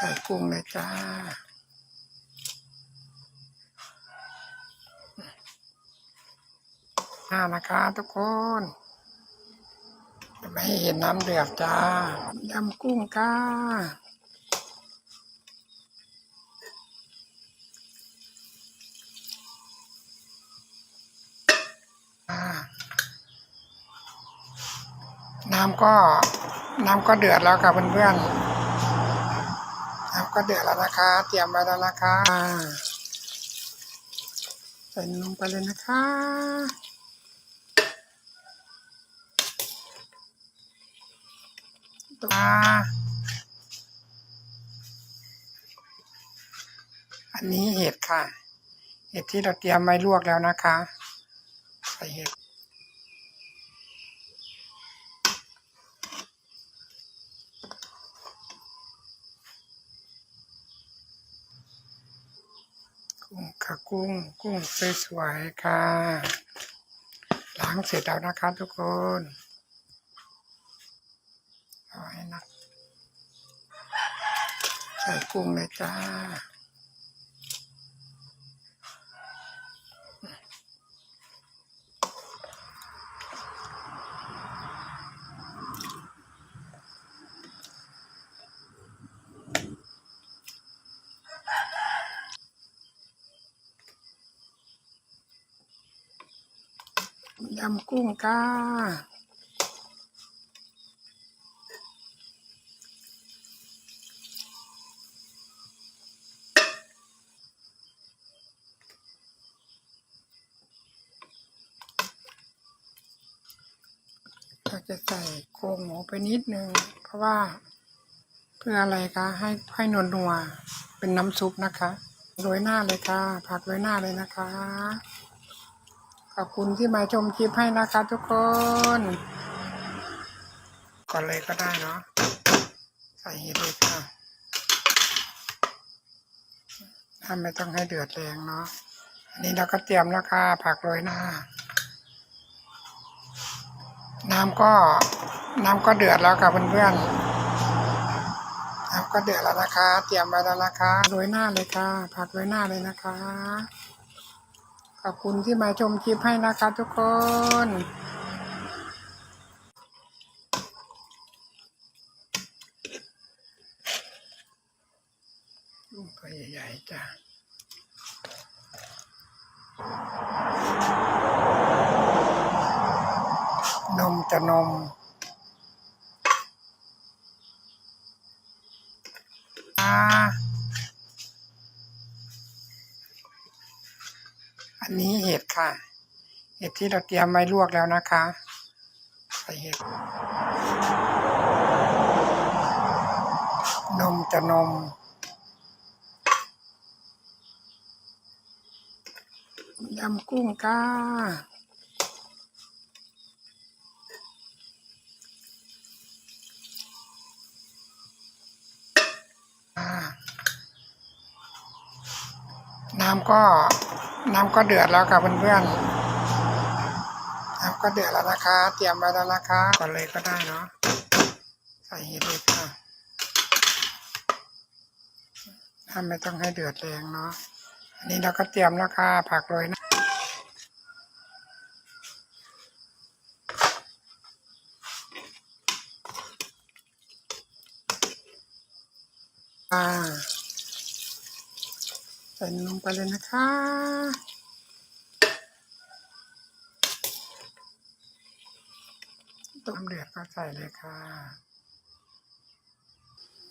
ใส่กุ้งเลยจ้าน่านะคะทุกคนจะไม่ให้เห็นน้ำเดือดจ้ายำกุ้งก้าอ่าน้ำก็น้ำก็เดือดแล้วค่ะเพื่อนๆ ก็เดือดแล้วนะคะ เตรียมไว้แล้วนะคะใส่ลงไปเลยนะคะตัวอันนี้เห็ดค่ะ เห็ดที่เราเตรียมไว้ลวกแล้วนะคะ ใส่เห็ด ค่ะกุ้งกุ้งสวยๆค่ะ ล้างเสร็จแล้วนะคะทุกคนเอาให้นัก ใส่กุ้งเลยจ้า ยำกุ้งก้าเราจะใส่โครงหมูไปนิดนึง เพราะว่าเพื่ออะไรคะ ให้ให้นวลนัวเป็นน้ำซุปนะคะ โรยหน้าเลยค่ะ ผักโรยหน้าเลยนะคะ ขอบคุณที่มาชมคลิปให้นะคะทุกคน ก่อนเลยก็ได้เนาะใส่เห็ดเลยค่ะถ้าไม่ต้องให้เดือดแรงเนาะอันนี้เราก็เตรียมแล้วค่ะผักโรยหน้า น้ำก็น้ำก็เดือดแล้วค่ะเพื่อนๆน้ำก็เดือดแล้วนะคะ เตรียมไว้แล้วนะคะโรยหน้าเลยค่ะผักโรยหน้าเลยนะคะ ขอบคุณที่มาชมคลิปให้นะคะทุกคนลูกตัวใหญ่ๆจ้ะนมจะนม อ่า อันนี้เห็ดค่ะ เห็ดที่เราเตรียมไว้ลวกแล้วนะคะใส่เห็ด นมจะนม ยำกุ้งก้าอ่าน้ำก็ น้ำก็เดือดแล้วค่ะเพื่อนๆน้ำก็เดือดแล้วนะคะ เตรียมไว้แล้วนะคะก่อนเลยก็ได้เนาะใส่เห็ดเลยค่ะถ้าไม่ต้องให้เดือดแรงเนาะอันนี้เราก็เตรียมแล้วค่ะผักโรยนะ อ่า ใส่ลงไปเลยนะคะ ต้มเดือดก็ใส่เลยค่ะ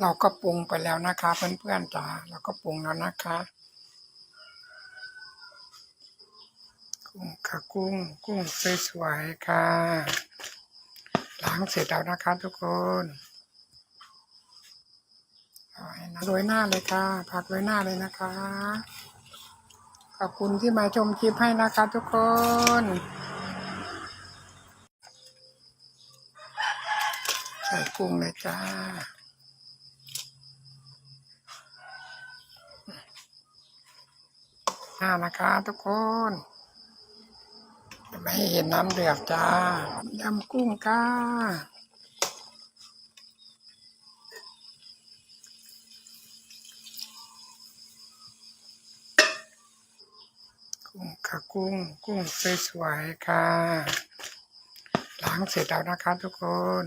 เราก็ปรุงไปแล้วนะคะเพื่อนๆจ้าเราก็ปรุงแล้วนะคะกุ้งค่ะกุ้ง กุ้งสวยๆค่ะ ล้างเสร็จแล้วนะคะทุกคน นะโรยหน้าเลยค่ะ ผักโรยหน้าเลยนะคะ ขอบคุณที่มาชมคลิปให้นะคะทุกคนใส่กุ้งเลยจ้าหน่านะคะทุกคนไม่เห็นน้ำเดือดจ้ายำกุ้งก้า ค่ะกุ้งกุ้งสวยๆค่ะ ล้างเสร็จแล้วนะคะทุกคน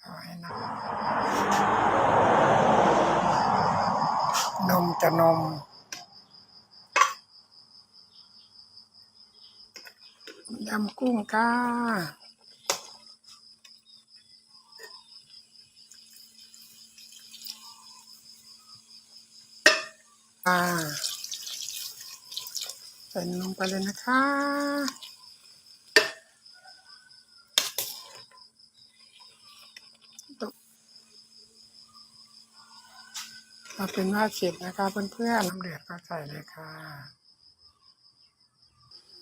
เอาให้นะนมจะนมยำกุ้งค่ะอ่า ใส่ลงไปเลยนะคะเอาเป็นว่าเสร็จนะคะเพื่อนๆน้ำเดือดก็ใส่เลยค่ะ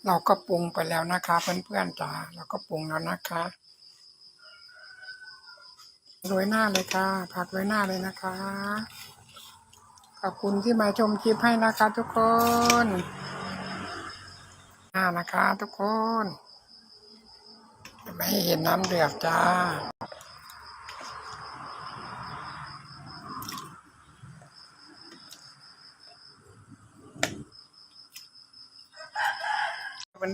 เราก็ปรุงไปแล้วนะคะเพื่อนๆจ๋าเราก็ปรุงแล้วนะคะโรยหน้าเลยค่ะ ผักโรยหน้าเลยนะคะ ขอบคุณที่มาชมคลิปให้นะคะทุกคน น้านะคะทุกคนไม่เห็นน้ำเดือดจ้า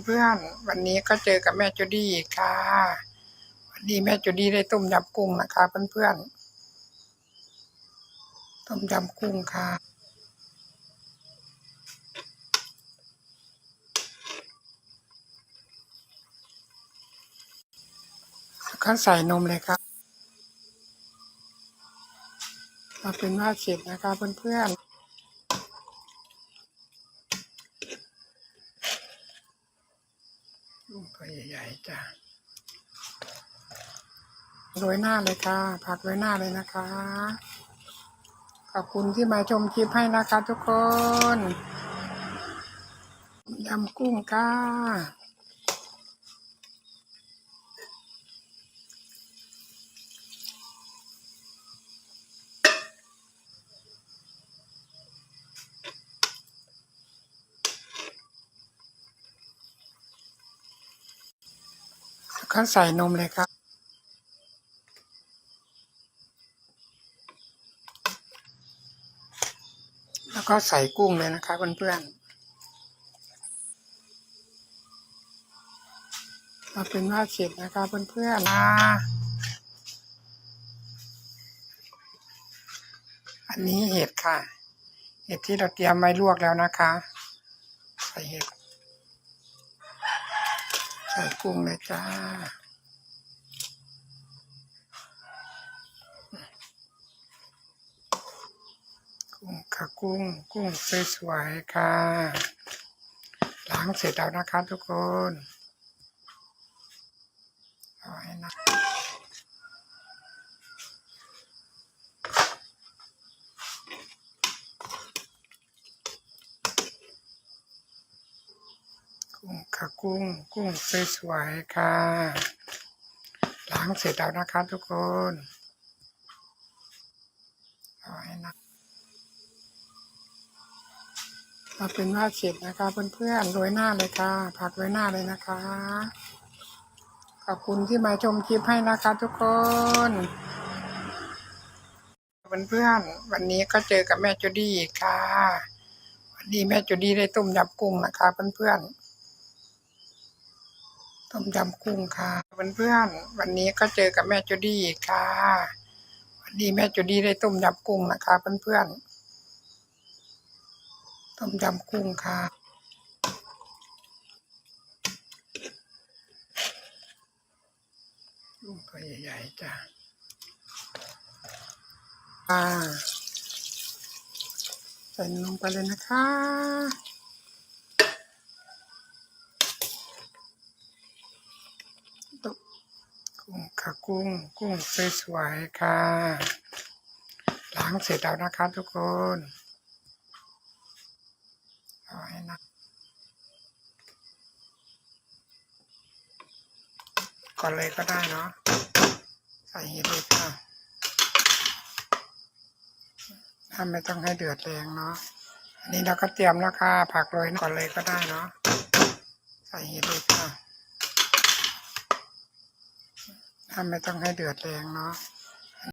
เพื่อนๆ วันนี้ก็เจอกับแม่จูดี้อีกค่ะ วันนี้แม่จูดี้ได้ต้มยำกุ้งนะคะเพื่อนๆ ต้มยำกุ้งค่ะ แล้วก็ใส่นมเลยครับเราเป็นว่าเสร็จนะคะเพื่อนๆลูกตัวใหญ่ๆจ้ะโรยหน้าเลยค่ะ ผักโรยหน้าเลยนะคะ ขอบคุณที่มาชมคลิปให้นะคะทุกคน ยำกุ้งค่ะ แล้วก็ใส่นมเลยครับแล้วก็ใส่กุ้งเลยนะคะเพื่อนๆเราเป็นว่าเสร็จนะคะเพื่อนๆนะอันนี้เห็ดค่ะ เห็ดที่เราเตรียมไว้ลวกแล้วนะคะ ใส่เห็ดใส่กุ้งเลยจ้ากุ้งค่ะกุ้ง กุ้งสวยๆค่ะล้างเสร็จแล้วนะคะทุกคนเอาให้นะ กุ้งกุ้งสวยๆค่ะล้างเสร็จแล้วนะคะทุกคนเอาให้นะเราเป็นว่าเสร็จนะคะเพื่อนๆโรยหน้าเลยค่ะ ผักโรยหน้าเลยนะคะ ขอบคุณที่มาชมคลิปให้นะคะทุกคนเพื่อนๆวันนี้ก็เจอกับแม่จูดี้ค่ะวันนี้แม่จูดี้ได้ต้มยำกุ้งนะคะเพื่อนๆ ต้มยำกุ้งค่ะเพื่อนๆวันนี้ก็เจอกับแม่จูดี้ค่ะ วันนี้แม่จูดี้ได้ต้มยำกุ้งนะคะเพื่อนๆต้มยำกุ้งค่ะลูกตัวใหญ่ๆจ้ะอ่าใส่ลงไปเลยนะคะตุ๊บ กุ้งค่ะกุ้ง กุ้งสวยๆค่ะ ล้างเสร็จแล้วนะคะทุกคนเอาให้นะก่อนเลยก็ได้เนาะใส่ห็ดเลยค่ะถ้าไม่ต้องให้เดือดแรงเนาะอันนี้เราก็เตรียมแล้วค่ะผักโรยก่อนเลยก็ได้เนาะใส่ห็ดเลยค่ะ ถ้าไม่ต้องให้เดือดแรงเนาะ